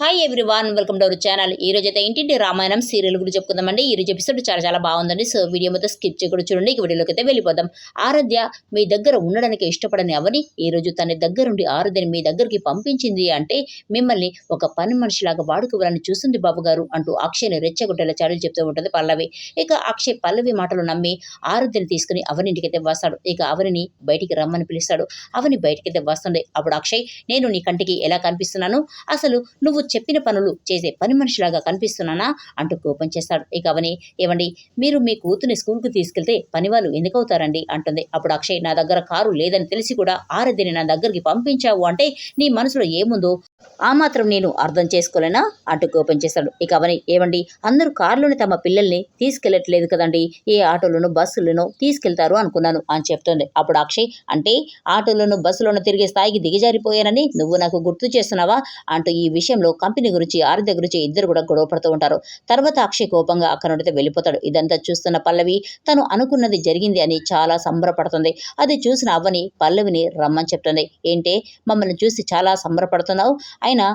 Hi everyone welcome to our channel ఈ రోజు అయితే ఇంటింటి రామాయణం సీరియల్ గురించి చెప్పుకుందామండి. ఈ రోజు ఎపిసోడ్ చాలా చాలా బాగుందండి. సో వీడియో మొత్తం స్కిప్ చేయకుండా చూడండి. ఇక వీడియోలోకి అయితే వెళ్ళిపోదాం. ఆరాధ్య మీ దగ్గర ఉండడానికి ఇష్టపడని అవని ఈ రోజు తన దగ్గరుండి ఆరాధ్యని మీ దగ్గరికి పంపించింది అంటే మిమ్మల్ని ఒక పని మనిషిలాగా వాడుకోవాలని చూస్తుంది బాబు గారు అంటూ అక్షయ్ని రెచ్చగొట్టేలా చాడీలు చెప్తూ ఉంటుంది పల్లవి. ఇక అక్షయ్ పల్లవి మాటలు నమ్మి ఆరాధ్యని తీసుకుని అవనింటికి అయితే వస్తాడు. ఇక అవనిని బయటికి రమ్మని పిలుస్తాడు. అవని బయటికైతే అయితే వస్తుంది అప్పుడు అక్షయ్ నేను నీ కంటికి ఎలా కనిపిస్తున్నాను? అసలు నువ్వు చెప్పిన పనులు చేసే పని మనిషిలాగా కనిపిస్తున్నానా అంటూ కోపం చేస్తాడు. ఇక అవని ఏమండి మీరు మీ కూతుని స్కూల్కి తీసుకెళ్తే పని వాళ్ళు ఎందుకు అవుతారండి అంటుంది. అప్పుడు అక్షయ్ నా దగ్గర కారు లేదని తెలిసి కూడా ఆరదిని నా దగ్గరికి పంపించావు అంటే నీ మనసులో ఏముందో? ఆ మాత్రం నేను అర్థం చేసుకోలేనా? అంటూ కోపం చేస్తాడు. ఇక అవని ఏమండి అందరూ కారులోని తమ పిల్లల్ని తీసుకెళ్ళట్లేదు కదండి. ఏ ఆటోలోనూ బస్సులోనూ తీసుకెళ్తారు అనుకున్నాను అని చెప్తుంది. అప్పుడు అక్షయ్ అంటే ఆటోలోనూ బస్సులోనూ తిరిగే స్థాయికి దిగజారిపోయానని నువ్వు నాకు గుర్తు చేస్తున్నావా? అంటూ ఈ విషయంలో కంపెనీ గురించి ఆరాధ్య గురించి ఇద్దరు కూడా గొడవ పడుతూ ఉంటారు. తర్వాత అక్షయ్ కోపంగా అక్కడ నుండి వెళ్ళిపోతాడు. ఇదంతా చూస్తున్న పల్లవి తను అనుకున్నది జరిగింది అని చాలా సంబరపడుతుంది. అది చూసిన అవ్వని పల్లవిని రమ్మని చెప్తుంది. ఏంటే మమ్మల్ని చూసి చాలా సంబరపడుతున్నావు. అయినా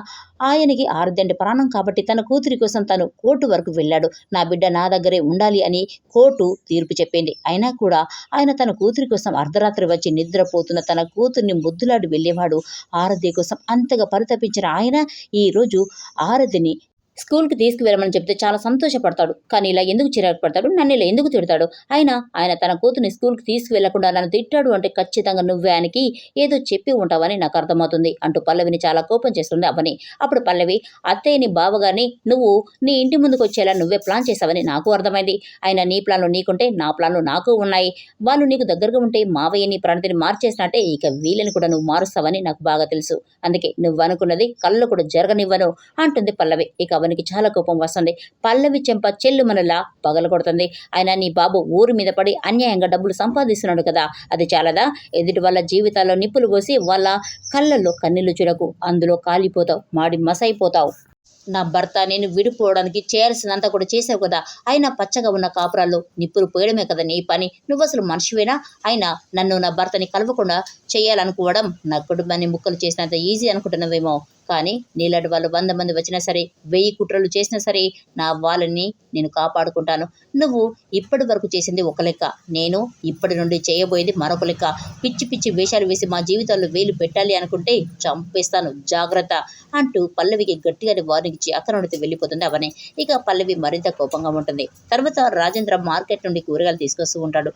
ఆయనకి ఆరుదండి ప్రాణం కాబట్టి తన కూతురి కోసం తను కోర్టు వరకు వెళ్ళాడు. నా బిడ్డ నా దగ్గరే ఉండాలి అని కోర్టు తీర్పు చెప్పింది. అయినా కూడా ఆయన తన కూతురి కోసం అర్ధరాత్రి వచ్చి నిద్రపోతున్న తన కూతుర్ని ముద్దులాడి వెళ్ళేవాడు. ఆరతి కోసం అంతగా పరితపించిన ఆయన ఈ రోజు ఆరతిని స్కూల్కి తీసుకువెళ్ళమని చెప్తే చాలా సంతోషపడతాడు. కానీ ఇలా ఎందుకు చిరాకు పడతాడు? నన్ను ఇలా ఎందుకు తిడతాడు? అయినా ఆయన తన కూతుని స్కూల్కి తీసుకువెళ్ళకుండా నన్ను తిట్టాడు అంటే ఖచ్చితంగా నువ్వే ఆయనకి ఏదో చెప్పి ఉంటావని నాకు అర్థమవుతుంది అంటూ పల్లవిని చాలా కోపం చేస్తుంది అవని. అప్పుడు పల్లవి అత్తయ్యని బావగారిని నువ్వు నీ ఇంటి ముందుకు వచ్చేలా నువ్వే ప్లాన్ చేసావని నాకు అర్థమైంది. అయినా నీ ప్లాన్లు నీకుంటే నా ప్లాన్లు నాకు ఉన్నాయి. వాళ్ళు నీకు దగ్గరగా ఉంటే మావయ్య నీ ప్రణతిని మార్చేసినట్టే ఇక వీళ్ళని కూడా నువ్వు మారుస్తావని నాకు బాగా తెలుసు. అందుకే నువ్వు అనుకున్నది కళ్ళు కూడా జరగనివ్వను అంటుంది పల్లవి. ఇక అవనికి చాలా కోపం వస్తుంది. పల్లవి చెంప చెల్లు మనలా పగలగొడుతుంది. ఆయన నీ బాబు ఊరి మీద పడి అన్యాయంగా డబ్బులు సంపాదిస్తున్నాడు కదా. అది చాలదా? ఎదుటి వాళ్ళ జీవితాల్లో నిప్పులు పోసి వాళ్ళ కళ్ళల్లో కన్నీళ్ళు చూడకు. అందులో కాలిపోతావు. మాడి మసైపోతావు. నా భర్త నేను విడిపోవడానికి చేయాల్సినంత కూడా చేసావు కదా. అయినా పచ్చగా ఉన్న కాపురాల్లో నిప్పులు పోయడమే కదా నీ పని. నువ్వు అసలు మనిషివేనా? అయినా నన్ను నా భర్తని కలవకుండా చేయాలనుకోవడం నా కుటుంబాన్ని ముక్కలు చేసినంత ఈజీ అనుకుంటున్నావేమో. కానీ నీలాంటి వాళ్ళు వంద మంది వచ్చినా సరే వెయ్యి కుట్రలు చేసినా సరే నా వాళ్ళని నేను కాపాడుకుంటాను. నువ్వు ఇప్పటి వరకు చేసింది ఒక లెక్క. నేను ఇప్పటి నుండి చేయబోయేది మరొక లెక్క. పిచ్చి పిచ్చి వేషాలు వేసి మా జీవితాల్లో వేలు పెట్టాలి అనుకుంటే చంపేస్తాను. జాగ్రత్త అంటూ పల్లవికి గట్టిగానే వారిని ఇచ్చి అక్కడ నుండి వెళ్ళిపోతుంది అవనే ఇక పల్లవి మరింత కోపంగా ఉంటుంది. తర్వాత రాజేంద్ర మార్కెట్ నుండి కూరగాయలు తీసుకొస్తూ ఉంటాడు.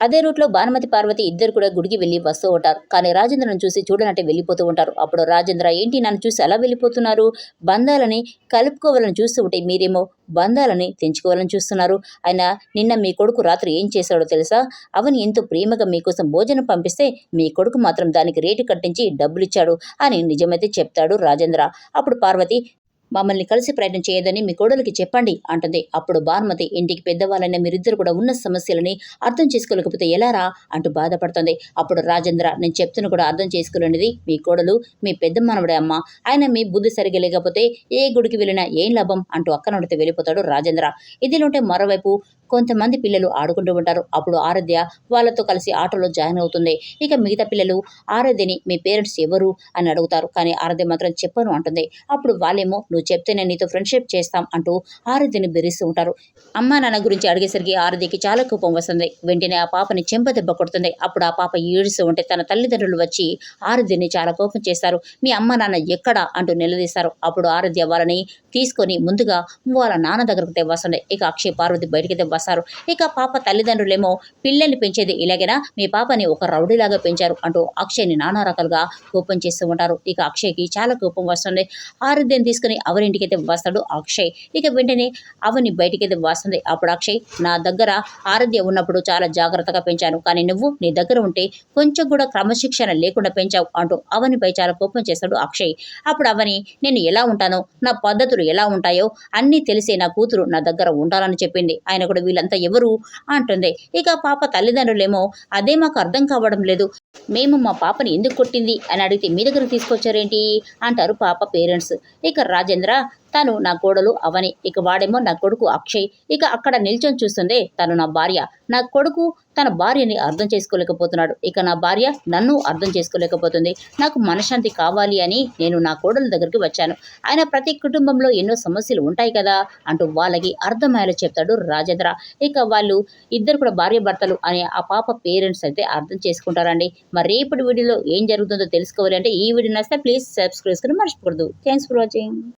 అదే రూట్లో భానుమతి పార్వతి ఇద్దరు కూడా గుడికి వెళ్ళి వస్తూ ఉంటారు. కానీ రాజేంద్రను చూసి చూడనట్టే వెళ్ళిపోతూ ఉంటారు. అప్పుడు రాజేంద్ర ఏంటి నన్ను చూసి అలా వెళ్ళిపోతున్నారు? బంధాలని కలుపుకోవాలని చూస్తూ ఉంటే మీరేమో బంధాలని తెంచుకోవాలని చూస్తున్నారు. ఆయన నిన్న మీ కొడుకు రాత్రి ఏం చేశాడో తెలుసా? అవని ఎంతో ప్రేమగా మీకోసం భోజనం పంపిస్తే మీ కొడుకు మాత్రం దానికి రేటు కట్టించి డబ్బులు ఇచ్చాడు అని నిజమైతే చెప్తాడు రాజేంద్ర. అప్పుడు పార్వతి మమ్మల్ని కలిసి ప్రయత్నం చేయదని మీ కోడలికి చెప్పండి అంటుంది. అప్పుడు భానుమతి ఇంటికి పెద్దవాళ్ళైన మీరిద్దరు కూడా ఉన్న సమస్యలని అర్థం చేసుకోలేకపోతే ఎలారా అంటూ బాధపడుతుంది. అప్పుడు రాజేంద్ర నేను చెప్తున్న కూడా అర్థం చేసుకోలేనిది. మీ కోడలు మీ పెద్ద మనవడే అమ్మ. ఆయన మీ బుద్ధి సరిగా లేకపోతే ఏ గుడికి వెళ్ళినా ఏం లాభం? అంటూ అక్కనుడితే వెళ్ళిపోతాడు రాజేంద్ర. ఇదిలోంటే మరోవైపు కొంతమంది పిల్లలు ఆడుకుంటూ ఉంటారు. అప్పుడు ఆరాధ్య వాళ్ళతో కలిసి ఆటోలో జాయిన్ అవుతుంది. ఇక మిగతా పిల్లలు ఆరాధ్యని మీ పేరెంట్స్ ఎవరు? అని అడుగుతారు. కానీ ఆరాధ్య మాత్రం చెప్పను అంటుంది. అప్పుడు వాళ్ళేమో నువ్వు చెప్తే నేను నీతో ఫ్రెండ్షిప్ చేస్తాం అంటూ ఆరాధ్యని బెదిరిస్తూ ఉంటారు. అమ్మా నాన్న గురించి అడిగేసరికి ఆరాధ్యకి చాలా కోపం వస్తుంది. వెంటనే ఆ పాపని చెంప దెబ్బ కొడుతుంది. అప్పుడు ఆ పాప ఏడుస్తూ ఉంటే తన తల్లిదండ్రులు వచ్చి ఆరాధ్యని చాలా కోపం చేస్తారు. మీ అమ్మ నాన్న ఎక్కడా? అంటూ నిలదీస్తారు. అప్పుడు ఆరాధ్య వాళ్ళని తీసుకొని ముందుగా వాళ్ళ నాన్న దగ్గరకు వస్తుంది ఇక అక్షయ్ పార్వతి బయటికి వస్తారు ఇక పాప తల్లిదండ్రులేమో పిల్లల్ని పెంచేది ఇలాగైనా? మీ పాపని ఒక రౌడీలాగా పెంచారు అంటూ అక్షయ్ని నానా రకాలుగా కోపం చేస్తూ ఉంటారు. ఇక అక్షయ్కి చాలా కోపం వస్తుంది. ఆరాధ్యని తీసుకుని అవరింటికైతే అయితే వస్తాడు అక్షయ్. ఇక వెంటనే అవని బయటికైతే వస్తుంది. అప్పుడు అక్షయ్ నా దగ్గర ఆరాధ్య ఉన్నప్పుడు చాలా జాగ్రత్తగా పెంచాను. కానీ నువ్వు నీ దగ్గర ఉంటే కొంచెం కూడా క్రమశిక్షణ లేకుండా పెంచావు అంటూ అవనిపై చాలా కోపం చేస్తాడు అక్షయ్. అప్పుడు అవని నేను ఎలా ఉంటానో నా పద్ధతులు ఎలా ఉంటాయో అన్నీ తెలిసే నా కూతురు నా దగ్గర ఉండాలని చెప్పింది. ఆయన కూడా వీళ్ళంతా ఎవరు అంటుంది. ఇక పాప తల్లిదండ్రులేమో అదే మాకు అర్థం కావడం లేదు. మేము మా పాపని ఎందుకు కొట్టింది? అని అడిగితే మీ దగ్గరకు తీసుకొచ్చారేంటి? అంటారు పాప పేరెంట్స్. ఇక రాజేంద్ర తను నా కోడలు అవని. ఇక వాడేమో నా కొడుకు అక్షయ్. ఇక అక్కడ నిల్చొని చూస్తుందే తను నా భార్య. నా కొడుకు తన భార్యని అర్థం చేసుకోలేకపోతున్నాడు. ఇక నా భార్య నన్ను అర్థం చేసుకోలేకపోతుంది. నాకు మనశ్శాంతి కావాలి అని నేను నా కోడల దగ్గరికి వచ్చాను. ఆయన ప్రతి కుటుంబంలో ఎన్నో సమస్యలు ఉంటాయి కదా అంటూ వాళ్ళకి అర్థమయ్యేలా చెప్తాడు రాజేంద్ర. ఇక వాళ్ళు ఇద్దరు కూడా భార్య భర్తలు అనే ఆ పాప పేరెంట్స్ అయితే అర్థం చేసుకుంటారండి. మరి రేపటి వీడియోలో ఏం జరుగుతుందో తెలుసుకోవాలి అంటే ఈ వీడియో నచ్చితే ప్లీజ్ సబ్స్క్రైబ్ చేసుకుని మర్చిపోకూడదు. Thanks for watching